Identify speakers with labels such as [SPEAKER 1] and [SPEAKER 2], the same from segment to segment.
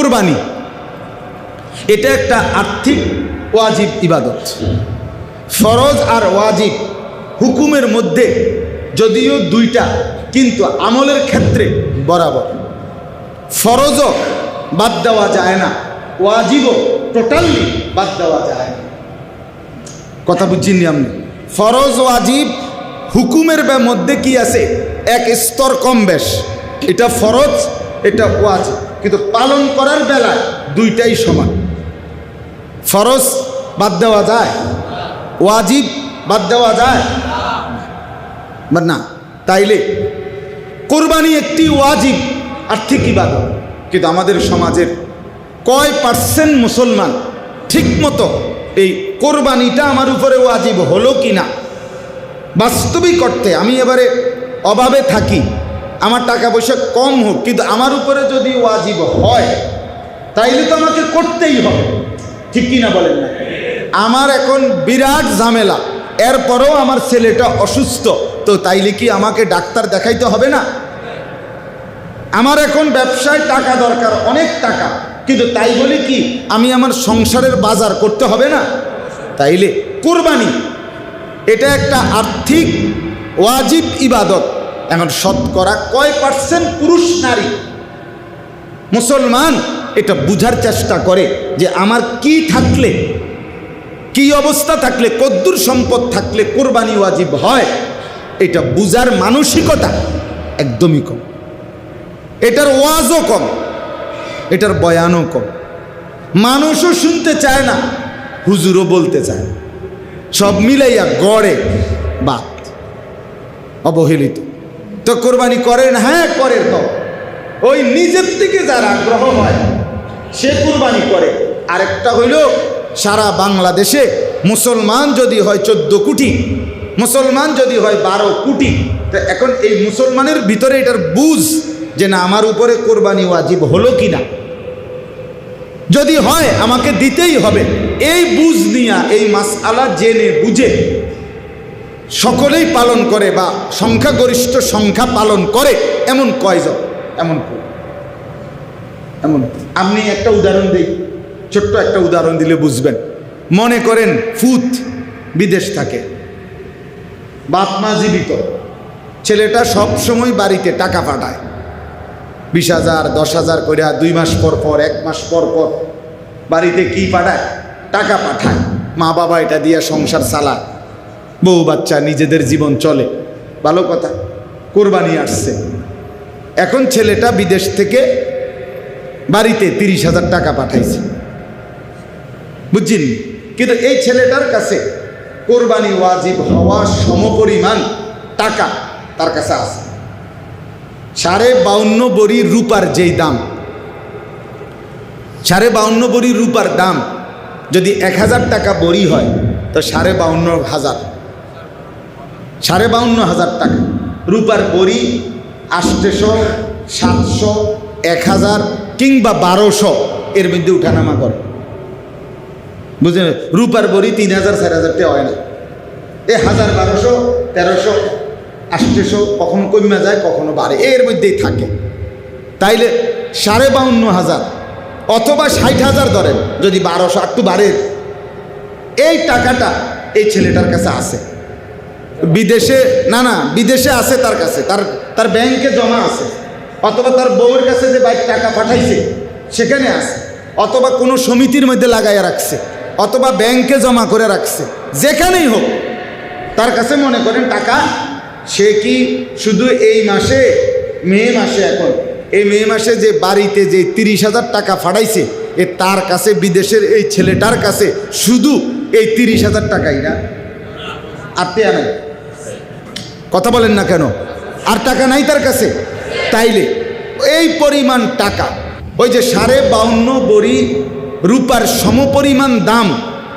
[SPEAKER 1] কোরবানি। এটা একটা আর্থিক ওয়াজিব ইবাদত। ফরজ আর ওয়াজিব হুকুমের মধ্যে যদিও দুইটা, কিন্তু আমলের ক্ষেত্রে বরাবর। ফরজও বাদ দেওয়া যায় না, ওয়াজিবও টোটালি বাদ দেওয়া যায় না। কথা বুঝছিনি আপনি? ফরজ, ওয়াজিব, হুকুমের মধ্যে কি আছে? এক স্তর কম বেশ। এটা ফরজ, এটা ওয়াজিব। পালন করার বেলায় দুইটাই সমান। ফরজ বাদ দেওয়া যায়, ওয়াজিব বাদ দেওয়া যায়। না, তাইলে কোরবানি একটি ওয়াজিব, আর্থিক ইবাদত। কিন্তু আমাদের সমাজের কয় পার্সেন্ট মুসলমান ঠিকমতো এই কোরবানিটা আমার উপরে ওয়াজিব হলো কি না বাস্তবিক অর্থে আমি এবারে অভাবে থাকি। আমার টাকা পয়সা কম হোক, কিন্তু আমার উপরে যদি ওয়াজিব হয়, তাইলে তো আমাকে করতেই হবে। ঠিক কি না বলেন না? আমার এখন বিরাট ঝামেলা। এরপরেও আমার ছেলেটা অসুস্থ, তো তাইলে কি আমাকে ডাক্তার দেখাইতে হবে না? আমার এখন ব্যবসায় টাকা দরকার, অনেক টাকা। কিন্তু তাই বলে কি, আমি আমার সংসারের বাজার করতে হবে না? তাইলে কোরবানি, এটা একটা আর্থিক ওয়াজিব ইবাদত। এখন শতকরা কয় পার্সেন্ট পুরুষ নারী? মুসলমান, এটা বুঝার চেষ্টা করে যে আমার কি থাকলে, কি অবস্থা থাকলে, কদ্দুর সম্পদ থাকলে কোরবানি ওয়াজিব হয়, এটা বুঝার মানসিকতা একদমই কম। এটার ওয়াজও কম, এটার বয়ানও কম। মানুষও শুনতে চায় না, হুজুরও বলতে চায় সব মিলাইয়া গড়ে বাত, অবহেলিত। তো কোরবানি করেন হ্যাঁ করে তো। ওই নিজের থেকে যার আগ্রহ হয়, সে কোরবানি করে। আরেকটা হইল, সারা বাংলাদেশে মুসলমান যদি হয় চোদ্দ কোটি, মুসলমান যদি হয় বারো কোটি, তো এখন এই মুসলমানের ভিতরে এটার বুঝ যে না, আমার উপরে কোরবানি ওয়াজিব হলো কি না যদি হয়, আমাকে দিতেই হবে। এই বুঝ নিয়া, এই মাসআলা জেনে বুঝে সকলেই পালন করে বা সংখ্যাগরিষ্ঠ সংখ্যা পালন করে এমন কয়জন? এমন এমন আপনি একটা উদাহরণ দিই ছোট্ট একটা উদাহরণ দিলে বুঝবেন। মনে করেন ফুত বিদেশ থাকে। বাপ মা জীবিত। ছেলেটা সব সময় বাড়িতে টাকা পাঠায়। বিশ হাজার দশ হাজার করে দুই মাস পর পর এক মাস পর পর বাড়িতে কি পাঠায়? টাকা পাঠায়। মা বাবা এটা দিয়ে সংসার চালায়। বউ বাচ্চা নিজেদের জীবন চলে। ভালো কথা, কোরবানি আসছে। এখন ছেলেটা বিদেশ থেকে বাড়িতে তিরিশ হাজার টাকা পাঠাইছে। বুঝছেন? কিন্তু এই ছেলেটার কাছে কোরবানি ওয়াজিব হওয়া সমপরিমাণ টাকা তার কাছে আছে। সাড়ে বাউন্ন বড়ি রূপার যেই দাম, সাড়ে বাউন্ন বড়ি রূপার দাম যদি এক হাজার টাকা বড়ি হয়, তো সাড়ে বাউন্ন হাজার। সাড়ে বাউন্ন হাজার টাকা। রূপার বড়ি আষ্টশো সাতশো, এক হাজার কিংবা বারোশো এর মধ্যে উঠানামা করে। বুঝলেন? রূপার বড়ি তিন হাজার, চার হাজার টাকা হয় না। এ হাজার, বারোশো, তেরোশো আষ্টশো কখনো কমে যায়, কখনো বাড়ে। এর মধ্যেই থাকে। তাইলে সাড়ে বাউন্ন হাজার অথবা ষাট হাজার ধরেন, যদি বারোশো একটু বাড়ে, এই টাকাটা এই ছেলেটার কাছে আছে। বিদেশে, না না, বিদেশে আছে তার কাছে। তার তার ব্যাংকে জমা আছে। অথবা তার বউয়ের কাছে যে বাইক টাকা পাঠাইছে, সেখানে আছে। অথবা কোনো সমিতির মধ্যে লাগাইয়া রাখছে, অথবা ব্যাংকে জমা করে রাখছে, যেখানেই হোক। তার কাছে মনে করেন টাকা, সে কি শুধু এই মাসে, মে মাসে এখন, এই মে মাসে যে বাড়িতে যে তিরিশ হাজার টাকা ফাড়াইছে, এ তার কাছে, বিদেশের এই ছেলেটার কাছে শুধু এই তিরিশ হাজার টাকাই না। আর টেয়া নাই। কথা বলেন না কেন? আর টাকা নাই তার কাছে? তাইলে, এই পরিমাণ টাকা, ওই যে সাড়ে বাউন্ন বড়ি রূপার সমপরিমাণ দাম,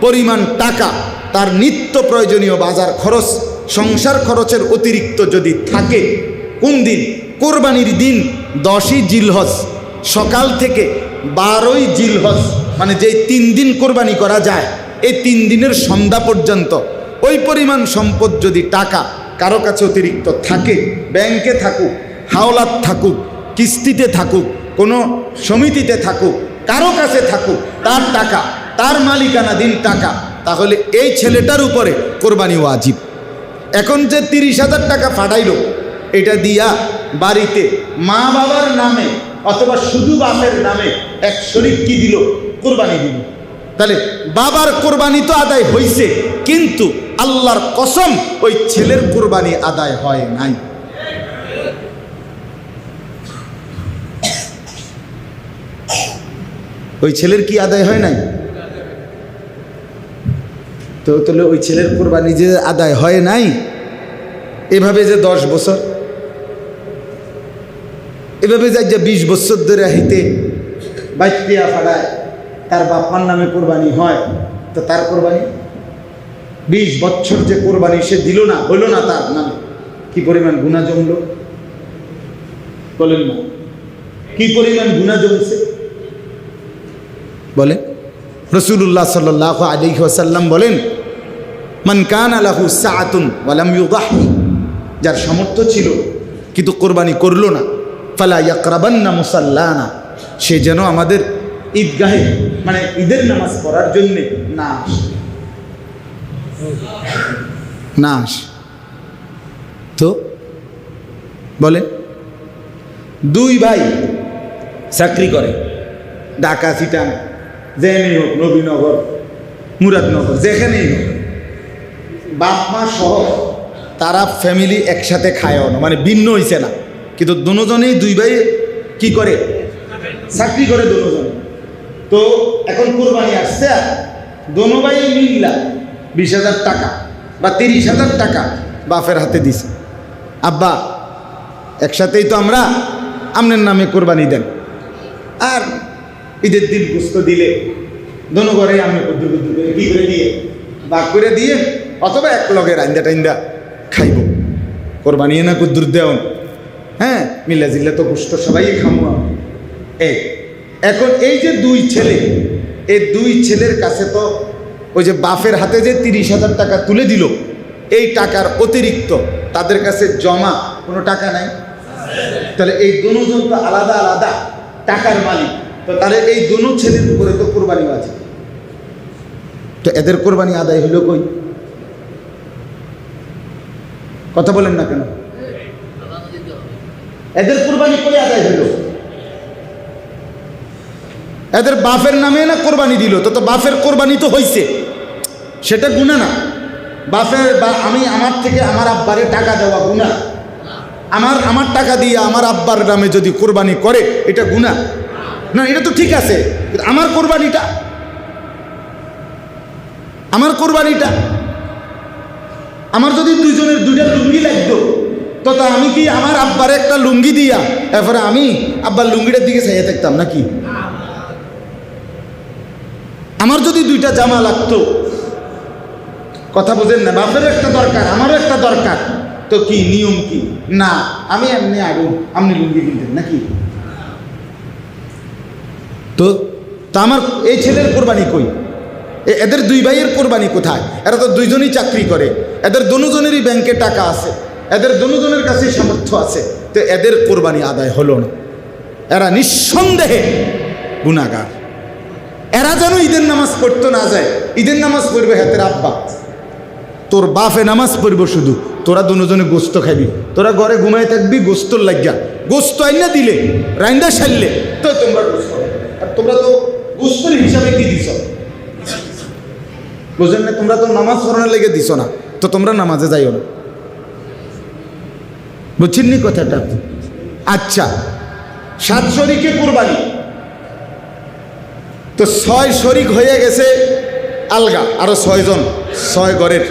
[SPEAKER 1] পরিমাণ টাকা, তার নিত্য প্রয়োজনীয় বাজার খরচ, সংসার খরচের অতিরিক্ত যদি থাকে, কোন দিন? কোরবানির দিন, দশই জিলহজ। সকাল থেকে বারোই জিলহজ মানে যেই তিন দিন কোরবানি করা যায়, এই তিন দিনের সন্ধ্যা পর্যন্ত, ওই পরিমাণ সম্পদ যদি টাকা কারও কাছে অতিরিক্ত থাকে ব্যাংকে থাকুক, হাওলাত থাকুক, কিস্তিতে থাকুক, কোনো সমিতিতে থাকুক, কারও কাছে থাকুক, তার টাকা, তার মালিকানাধীন টাকা, তাহলে এই ছেলেটার উপরে কোরবানি ওয়াজিব। এখন যে তিরিশ হাজার টাকা ফাটাইলো, এটা দিয়া বাড়িতে মা বাবার নামে অথবা শুধু বাপের নামে এক শরিক কি দিল? কোরবানি দিল। তাহলে বাবার কোরবানি তো আদায় হইছে, কিন্তু আল্লাহর কসম ওই ছেলের কোরবানি আদায় হয় নাই। ওই ছেলের কি আদায় হয় নাই? তো তাহলে ওই ছেলের কোরবানি যে আদায় হয় নাই, এভাবে যে দশ বছর, এভাবে যাই যে বিশ বছর ধরে হাইতে বাইতিয়া ফাড়ায় তার বাপার নামে কোরবানি হয়, তো তার কোরবানি বিশ বছর যে কোরবানি সে দিল না হলো না তার নামে। কি পরিমাণ গুণা জমল? বলেন না। কি পরিমাণ গুণা জমছে? বলে রসুল্লাহ সাল্লাহ আলী ওসাল্লাম বলেন, মান কান আলাহু ইউদাহি। যার সামর্থ্য ছিল, কিন্তু কোরবানি করল না। ফালা ইয়াকরাবান্না মুসাল্লানা। সে যেন আমাদের ঈদগাহে মানে ঈদের নামাজ পড়ার জন্যে না আসে। না আসে তো? বলে, দুই ভাই চাকরি করে। ঢাকা সিটাং যেখানেই হোক, নবীনগর, মুরাদনগর, যেখানেই হোক। বাপ মা সহ তারা ফ্যামিলি একসাথে খায়ও না মানে ভিন্ন হইছে না। কিন্তু দুজনেই দুই ভাই কি করে? চাকরি করে দুজন। তো এখন কোরবানি আসছে দোনো ভাই মিল্লা। বিশ হাজার টাকা বা তিরিশ হাজার টাকা বাপের হাতে দিছে। আব্বা, একসাথেই তো আমরা আমনের নামে কোরবানি দেন। আর ঈদের দিন গুস্ত দিলে দোনো ঘরে আমি কুদ্দুর করে দিয়ে? বাক করে দিয়ে অথবা এক লগে রান্দা টাইন্দা খাইব। কোরবানি না কুদ্দুর দেওন। হ্যাঁ মিল্লা জিল্লা তো গুস্ত সবাই খামো এখন এই যে দুই ছেলে, এই দুই ছেলের কাছে তো ওই যে বাফের হাতে যে তিরিশ হাজার টাকা তুলে দিল এই টাকার অতিরিক্ত তাদের কাছে জমা কোনো টাকা নাই? তাহলে এই দুজন তো আলাদা আলাদা টাকার মালিক। তো তাহলে এই দুনো ছেলের উপরে তো কোরবানি আছে। তো এদের কোরবানি আদায় হলো কই? কথা বলেন না কেন? এদের কোরবানি করে আদায় হলো? এদের বাফের নামে না কোরবানি দিল? তো তো বাফের কোরবানি তো হইছে। সেটা গুণা না। বাফের বা, আমি আমার থেকে আমার আব্বারে টাকা দেওয়া গুণা আমার আমার টাকা দিয়ে আমার আব্বার নামে যদি কোরবানি করে, এটা গুণা না, এটা তো ঠিক আছে। আমার কোরবানিটা? আমার কোরবানিটা? আমার যদি দুইজনের দুইটা লুঙ্গি লাগতো, তো তা আমি কি আমার আব্বার একটা লুঙ্গি দিয়া, এরপরে আমি আব্বার লুঙ্গিটার দিকে চাইয়ে থাকতাম নাকি? আমার যদি দুইটা জামা লাগতো, কথা বোঝেন না বাপের একটা দরকার, আমারও একটা দরকার। তো কি, নিয়ম কি? না, আমি এমনি আগুন, আপনি লুঙ্গি কিনতেন, নাকি? তো, তা আমার এই ছেলের কোরবানি কই? এদের দুই ভাইয়ের কোরবানি কোথায়? এরা তো দুইজনই চাকরি করে, এদের দুজনেরই ব্যাংকে টাকা আছে, এদের দুজনের কাছেই সামর্থ্য আছে, তো এদের কোরবানি আদায় হলো না। এরা নিঃসন্দেহে গুণাগার এরা যেন ঈদের নামাজ পড়তে না যায়। ঈদের নামাজ পড়বে হাতের আব্বা। তোর বাপে নামাজ পড়ব শুধু। তোরা দুজনে গোস্ত খাবি তোরা ঘরে ঘুমাই থাকবি, গোস্তর লাগিয়া। গোস্ত আইনা দিলে, রাইন্দা সারলে। তো তোমরা আর তোমরা তো গোস্তর হিসাবে কি দিছ? বুঝলেন না? তোমরা তো নামাজ পড়ানোর লেগে দিছ না। তো তোমরা নামাজে যাইও না। বুঝছেন নি কথাটা? আচ্ছা সাত শরীকে কোরবানি। তো ছয় শরিক হয়ে গেছে আলগা, আরও ছয়জন, ছয় ঘরের।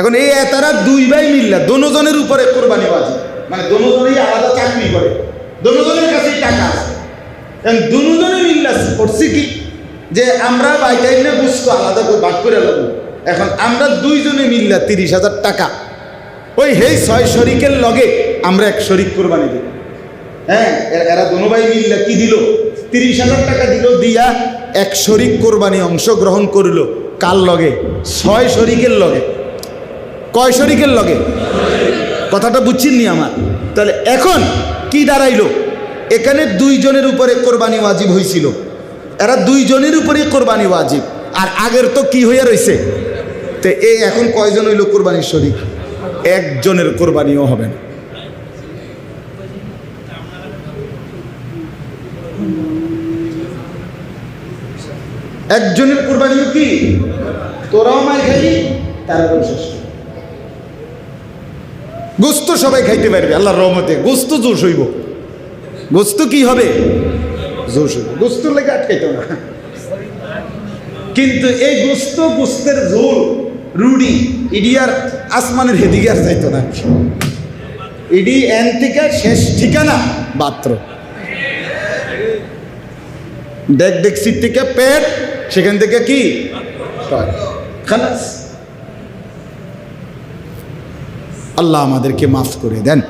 [SPEAKER 1] এখন এই এতারা দুই ভাই মিল্লা, দনোজনের উপরে কোরবানি বাজি মানে দনোজনেই আলাদা চাকরি করে, দনোজনের কাছেই টাকা আছে। এখন দুজনে মিল্লা করছি কি? যে আমরা বাইটাই না বুঝতো, আলাদা করে ভাগ করে লাগবো এখন আমরা দুইজনে মিল্লা তিরিশ হাজার টাকা। ওই হেই ছয় শরিকের লগে আমরা এক শরিক কোরবানি দিই। হ্যাঁ এরা দোনো ভাই মিল্লা কি দিল? তিরিশ হাজার টাকা দিল দিয়া এক শরিক কোরবানি অংশগ্রহণ করিল। কার লগে? ছয় শরিকের লগে। কয় শরিকের লগে? কথাটা বুঝছেন নি আমার। তাহলে এখন কি দাঁড়াইলো? এখানে দুইজনের উপরে কোরবানি ওয়াজিব হয়েছিল এরা দুইজনের উপরে কোরবানি ওয়াজিব। আর আগের তো কি হইয়া রয়েছে তো এই এখন কয়জন হইল কোরবানির শরীর একজনের কোরবানিও হবে না। একজনের কোরবানিও কি? তোরাও মার খাই তারপর শেষ গোস্ত সবাই খাইতে পারবে, আল্লাহর রহমতে। গোস্ত জোশ হইব। গোস্ত কি হবে? জোশ হইব। গোস্ত লেগে আটকাইতো না। কিন্তু এই গোস্ত, গোস্তের ঝোল রুডি ইডি আর আসমানের হেদিকে আর যাইতো না। ইডি এন থেকে শেষ ঠিকানা বাত্র দেখ দেখছির থেকে পেট সেখান থেকে কি? খালাস। আল্লাহ আমাদেরকে মাফ করে দেন।